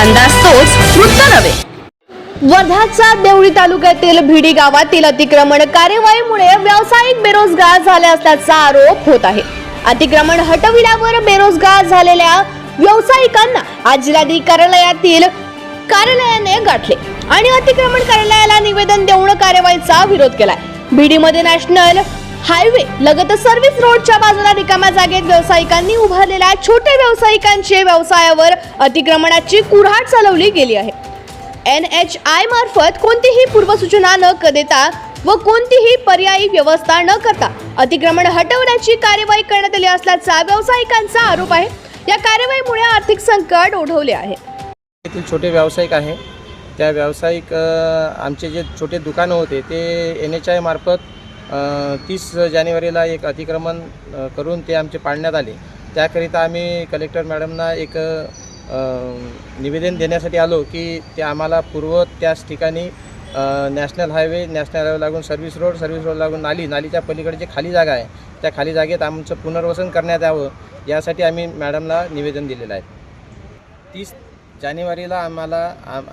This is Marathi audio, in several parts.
अंदाज तोच वृत्त नव्हे. वर्धाचा देवळी तालुक्यातील भिडी गावातील अतिक्रमण कार्यवाहीमुळे व्यावसायिक बेरोजगार झाले असल्याचा आरोप होत आहे. अतिक्रमण हटविल्यावर बेरोजगार झालेल्या व्यावसायिकांना आज कार्यालयातील कार्यालयाने गाठले आणि अतिक्रमण कार्यालयाला निवेदन देऊन कार्यवाहीचा विरोध केलाय. भिडीमध्ये नॅशनल हायवे लगत सर्व्हिस रोडच्या बाजूला रिकाम्या जागेत व्यावसायिकांनी उभारलेल्या छोट्या व्यावसायिकांचे व्यवसायावर अतिक्रमणाची कुऱ्हाड चालवली गेली आहे. एन एच आय मार्फत कोणतीही पूर्वसूचना न क देता व कोणतीही पर्यायी व्यवस्था न करता अतिक्रमण हटवण्याची कार्यवाही करण्यात आली असल्याचा व्यावसायिकांचा आरोप आहे. या कार्यवाहीमुळे आर्थिक संकट ओढवले आहे. येथील छोटे व्यावसायिक आहे. त्या व्यावसायिक आमचे जे छोटे दुकानं होते ते एन एच आय मार्फत तीस जानेवारीला एक अतिक्रमण करून ते आमचे पाडण्यात आले. त्याकरिता आम्ही कलेक्टर मॅडमना एक निवेदन देण्यासाठी आलो की ते आम्हाला पूर्व त्याच ठिकाणी नॅशनल हायवे नॅशनल हायवे लागून सर्व्हिस रोड सर्व्हिस रोड लागून नाली नालीच्या पलीकडे जे खाली जागा आहे त्या खाली जागेत आमचं पुनर्वसन करण्यात यावं यासाठी आम्ही मॅडमला निवेदन दिलेलं आहे. तीस जानेवारीला आम्हाला आम-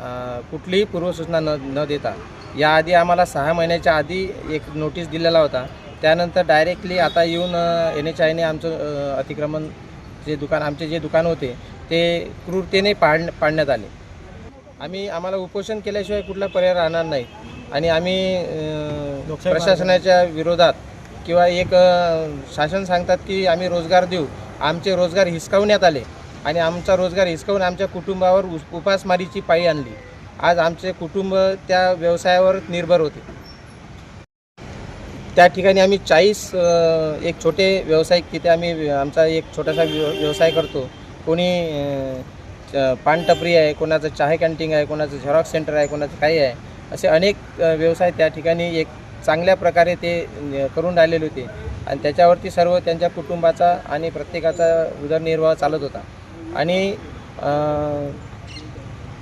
कुठलीही पूर्वसूचना न न देता याआधी आम्हाला सहा महिन्याच्या आधी एक नोटीस दिलेला होता. त्यानंतर डायरेक्टली आता येऊन एन एच आयने आमचं अतिक्रमण जे दुकान आमचे जे दुकान होते ते क्रूरतेने पाड पाडण्यात आले. आम्ही आम्हाला उपोषण केल्याशिवाय कुठला पर्याय राहणार नाही. आणि आम्ही प्रशासनाच्या विरोधात किंवा एक शासन सांगतात की आम्ही रोजगार देऊ. आमचे रोजगार हिसकावण्यात आले. आणि आमचा रोजगार हिसकावून आमच्या कुटुंबावर उपासमारीची पाळी आणली. आज आमचे कुटुंब त्या व्यवसायावर निर्भर होते. त्या ठिकाणी आम्ही चाळीस एक छोटे व्यावसायिक तिथे आम्ही आमचा एक छोटासा व्यव व्यवसाय करतो. कोणी च- पानटपरी आहे कोणाचं चहा कॅन्टीन आहे कोणाचं झेरॉक्स सेंटर आहे कोणाचं काही आहे असे अनेक व्यवसाय त्या ठिकाणी एक चांगल्या प्रकारे ते करून राहिलेले होते. आणि त्याच्यावरती सर्व त्यांच्या कुटुंबाचा आणि प्रत्येकाचा उदरनिर्वाह चालत होता. आणि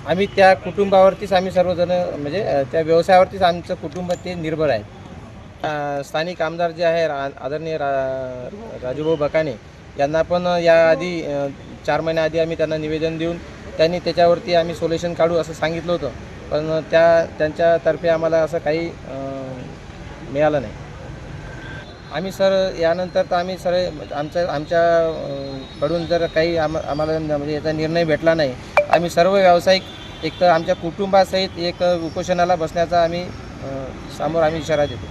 आम्ही त्या कुटुंबावरतीच आम्ही सर्वजण म्हणजे त्या व्यवसायावरतीच आमचं कुटुंब ते निर्भर आहे. स्थानिक आमदार जे आहे रा आदरणीय रा राजूभाऊ बकाने यांना पण याआधी चार महिन्याआधी आम्ही त्यांना निवेदन देऊन त्यांनी त्याच्यावरती आम्ही सोल्युशन काढू असं सांगितलं होतं. पण त्या त्यांच्यातर्फे आम्हाला असं काही मिळालं नाही. आम्ही सर यानंतर तर आम्ही सर आमच्या आमच्याकडून जर काही आम आम्हाला म्हणजे याचा निर्णय भेटला नाही आम्ही सर्व व्यावसायिक एक तर आमच्या कुटुंबासहित एक उपोषणाला बसण्याचा आम्ही समोर आम्ही इशारा देतो.